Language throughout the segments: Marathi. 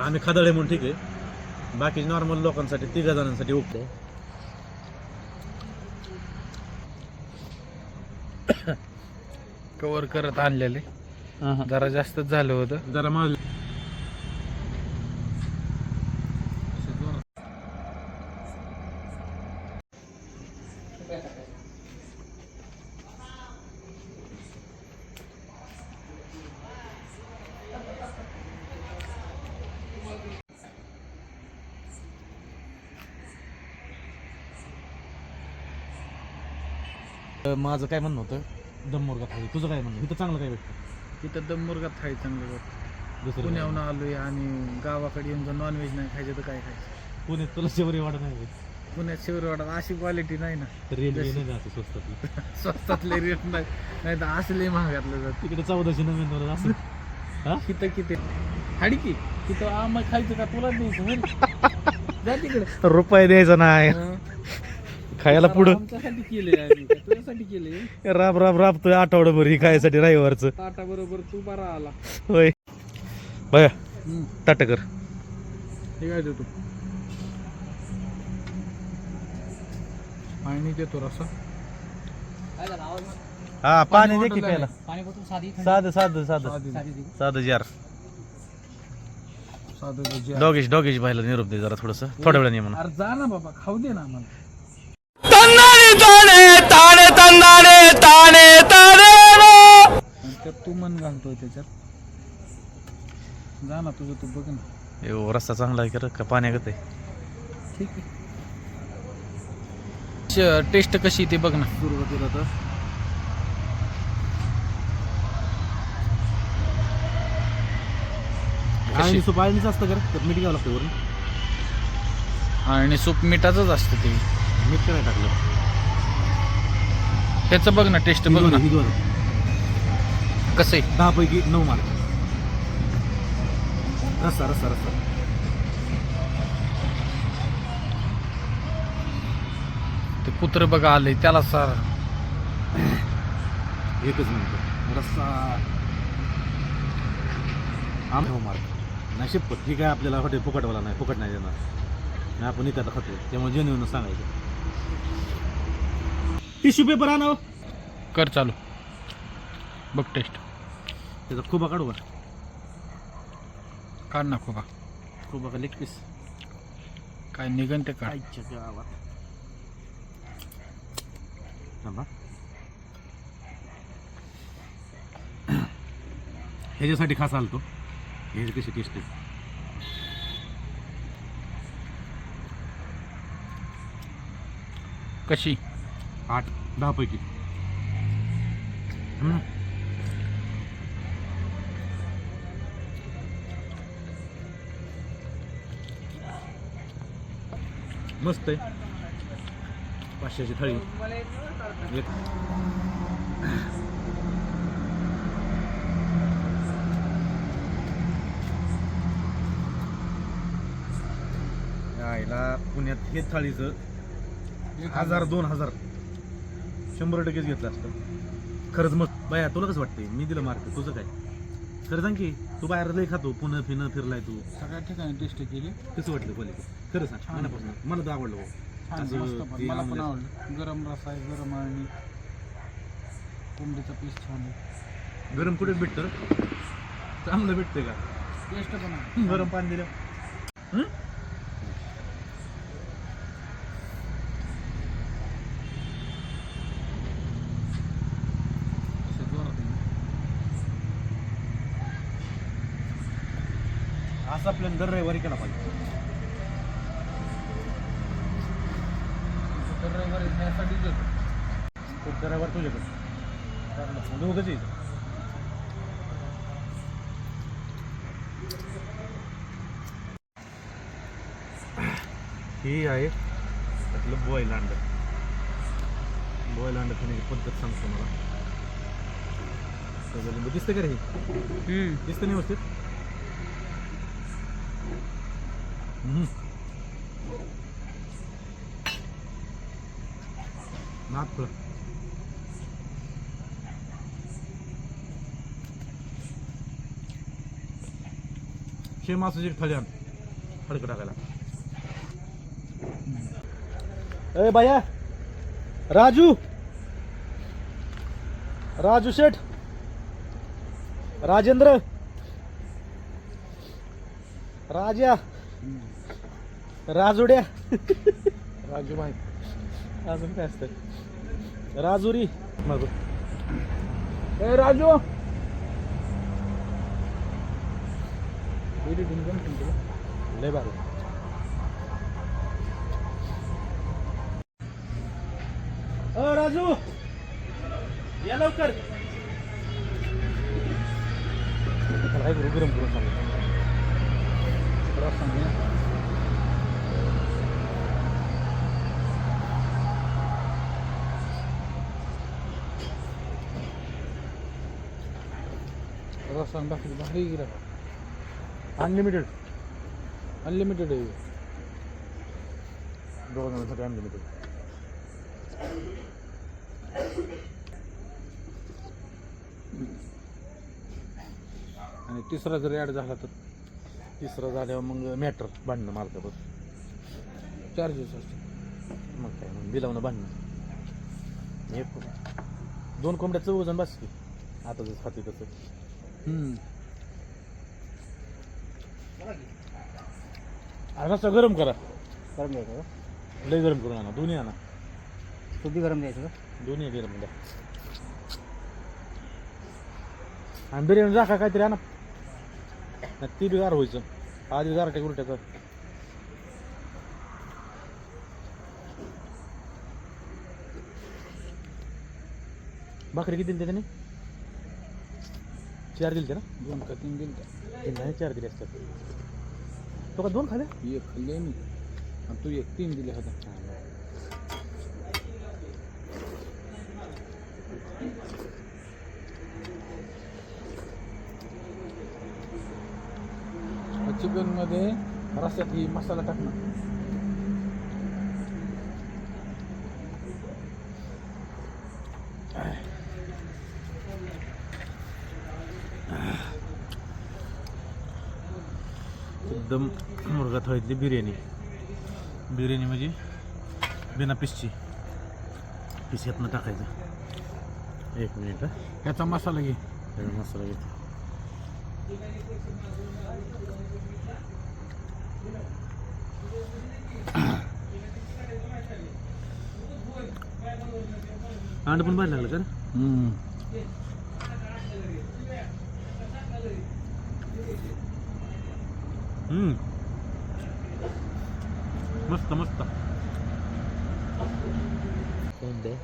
आम्ही खादळे म्हणून ठीक आहे. बाकी नॉर्मल लोकांसाठी तिघा जणांसाठी ओके. कवर करत आणलेले. जरा जास्तच झालं होतं. जरा माझ माझं काय म्हणणं होतं दम मुर्गा खाली तुझं काय म्हणणं? इथं चांगलं काय भेटतं? तिथं दम मुर्गा थाळी चांगलं दुसरं काय? पुण्याहून आलोय आणि गावाकडे येऊन जर नॉनव्हेज नाही खायचं तर काय खायचं? पुण्यात तुला शेवरी वाढ नाही पुण्यात शिवरवाडात अशी क्वालिटी नाही ना. रेल्वे नाही जाते स्वस्तात स्वस्तातले रेट नाही. नाही तर असले महागातलं जात. तिकडे चौदाशे नव्याण्णव असं. हा? किती किती? हाडी की? तिथं आम्हाला खायचं का? तुला द्यायचं. जा तिकडे. रुपये द्यायचा नाही. हं. खायला पुढं. आमच्यासाठी केले आम्ही. का तुझ्यासाठी केले राब राब राबतोय आठवडाभर ही खायसाठी रविवारचं. ताटा बरोबर तू बरा आला. होय. बघा हं. ताटकर हे काय देतो? आणि देतो रसा हा पाणी दे की बॉटल प्यायला. पाणी बॉटल साधी साधं साधं साधं जार. साधं. डॉगेश डॉगेश भाईला निरोप दे जरा थोडस. थोड्या वेळाने म्हणून अरे जा ना बाबा खाऊ दे ना आम्हाला. आणि त्यात तू मन घालतोय त्याच्यात. जा ना तुझं तू बघ ना. ए, रस्ता चांगला आहे का का पाण्यागत आहे? ठीक आहे. टेस्ट कशी ते बघ ना. सुरुवातीला तर. कशी? सूप आळणीच असतं का रे? मीठ घ्यावं लागतं वरून. आणि सूप मिठाचंच असतं ते. मीठ काय टाकलं. ह्याचं बघ ना टेस्ट बघ ना. कसं आहे? दहा पैकी नऊ मार्क रस्सा रस्सा रस्सा. ते कुत्र बघा आलंय त्याला सर. एकच मिनिट. रस्सा. आम नऊ मार्क नाही शिपत ठीक आहे आपल्याला हॉटेल फुकटवाला नाही फुकट नाही देणार. नाही आपण इथं खातो त्यामुळे जेन्युन सांगायचं. टिश्यू पेपर आणावं कर चालू. बघ टेस्ट. त्याचा खुबा काढू का? काढ ना खोबा. खुबा का लेग पीस काय निघन ते काढ. आईच्या गावात. थांबा. ह्याच्यासाठी खास आलतो. ह्याची कशी टेस्ट आहे? कशी? आठ दहा पैकी. हम्म. मस्त आहे. पाचशेची थाळी. एक. यायला पुण्यात हे थाळीचं हजार दोन हजार. शंभर टक्केच घेतलं असतं. खरंच मग बाया तुला कसं वाटतंय? मी दिलं मार्क तुझं काय? खरं सांग की तू बाहेर लय खातो पुणं फिरणं फिरलाय तू. सगळ्या ठिकाणी टेस्ट केली. कसं वाटलं क्वालिटी खरं सांग छान. मनापासून. मला तर आवडलं भाऊ. छान असं मस्त पण. ते मला पण. आवडलं. गरम रसा आहे गरम आणि कोंबडीचा पीस छान आहे. गरम कुठे भेटतं? चांगलं भेटतंय का? टेस्ट पण आहे. गरम पाणी दिलं. हं? असं जोरात आहे. असं प्लॅन दर रविवारी केला पाहिजे. तर रविवारी देतो. दर रविवार तुझ्याकडे. दोघंच यायचं ही आहे त्यातलं बॉईल अंड बॉईल अंड खाण्याची पद्धत सांगतो मला दिसतं का रे दिसतं नाही व्यवस्थित? हम्म. शेम असं टाकायला ए बाया राजू राजू शेठ राजेंद्र राजा राजुड्या. राजू भाई अजून काय असतं? राजुरी. मग ए राजू. लय अ राजू. या लवकर. गरम करून सांग. सांग बाकी भारी गिरा अनलिमिटेड अनलिमिटेड आहे. दोन जणांसाठी अनलिमिटेड आणि तिसरा जर ॲड झाला तर? तिसरं झाल्यावर मग मॅटर भांडणं मालकावर चार्जेस असते मग काय मग बिलावणं भांडणं एक दोन कोंबड्याचं वजन बस की आता जसं खाते तसं. रस्ता गरम करा. गरम द्यायचं का? लय गरम करून आणा. दोन्ही आणा. सुद्धी गरम द्यायचं का? दोन्ही गरम द्या आणि बिर्याणी जाका काहीतरी आणा. ती बी गार व्हायचं. आधी गारट्या उलट्याचं. भाकरी किती दिली त्याने? चार दिली ना? दोन का तीन दिल का। तीन नाही चार दिले असतात तो का दोन खाले? एक खाल्ले मी आणि तू एक तीन दिले होते चिकन मध्ये रस्त्यात ही मसाला टाकणार एकदम मुर्गा थाळीतली बिर्याणी. बिर्याणी म्हणजे बिना पिसची. पिस यातनं टाकायचं. एक मिनिट. ह्याचा मसाला घे. मसाला घेतो. अंड पण बाहेर लागलं का. मस्त मस्त. कोणते?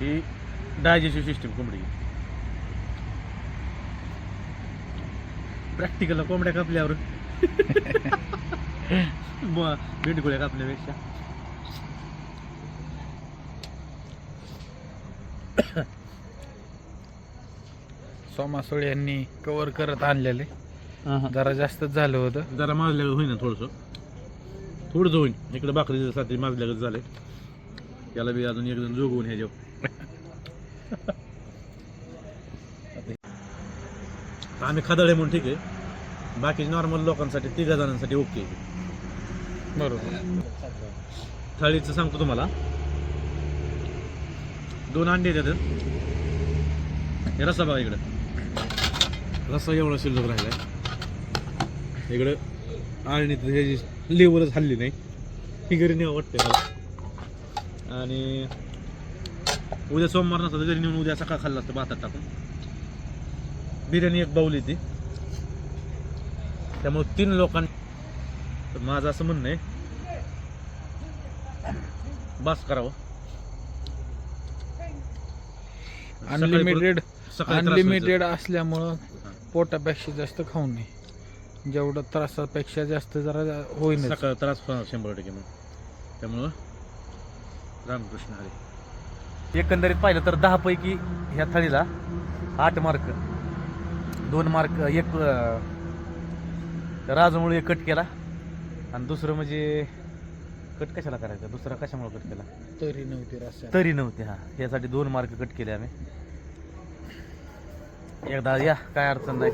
ही डायजेस्टिव्ह सिस्टीम कोंबडी. प्रॅक्टिकल कोंबड्या कापल्यावर. भेंडगुळ्या कापल्यापेक्षा सोमा सोळे यांनी कव्हर करत आणलेले. जरा जास्तच झालं होतं. जरा माजल्यागत होईना थोडंसं. थोडंसं होईन. इकडे भाकरीच्या साठी माजल्यागत झालंय त्याला बी अजून एक जण जोगवून ह्याच्या आम्ही खादळे म्हणून ठीक आहे. बाकी नॉर्मल लोकांसाठी तिघा जणांसाठी ओके बरोबर. थाळीचं सांगतो तुम्हाला. दोन अंडे येतात हे रस्सा बघा इकडं. रस्सा एवढा शिल्लक राहिलाय. इकडं आणि ह्याची लेवलच हल्ली नाही. ही घरी नेवं वाटते मला. आणि उद्या सोमवार नसतं घरी नेऊन उद्या सकाळ खाल्लं असतं भातात टाकून. बिर्याणी एक बाऊली ती त्यामुळे तीन लोकांनी तर माझं असं म्हणणं आहे बस करावं सकाळी अनलिमिटेड अनलिमिटेड असल्यामुळं पोटापेक्षा जास्त खाऊ नये. जेवढं त्रासापेक्षा जास्त जरा सकाळ त्रास शंभर टक्के मग. त्यामुळं रामकृष्ण हरे. एकंदरीत पाहिलं तर दहा पैकी ह्या थाळीला आठ मार्क. दोन मार्क एक राजमुळे कट केला. आणि दुसरं म्हणजे कट कशाला करायचा? दुसरा कशामुळे कट केला? तरी नव्हती रस्त्यात तरी नव्हते हा. यासाठी दोन मार्क कट केले आम्ही. एकदा या काय अडचण नाही.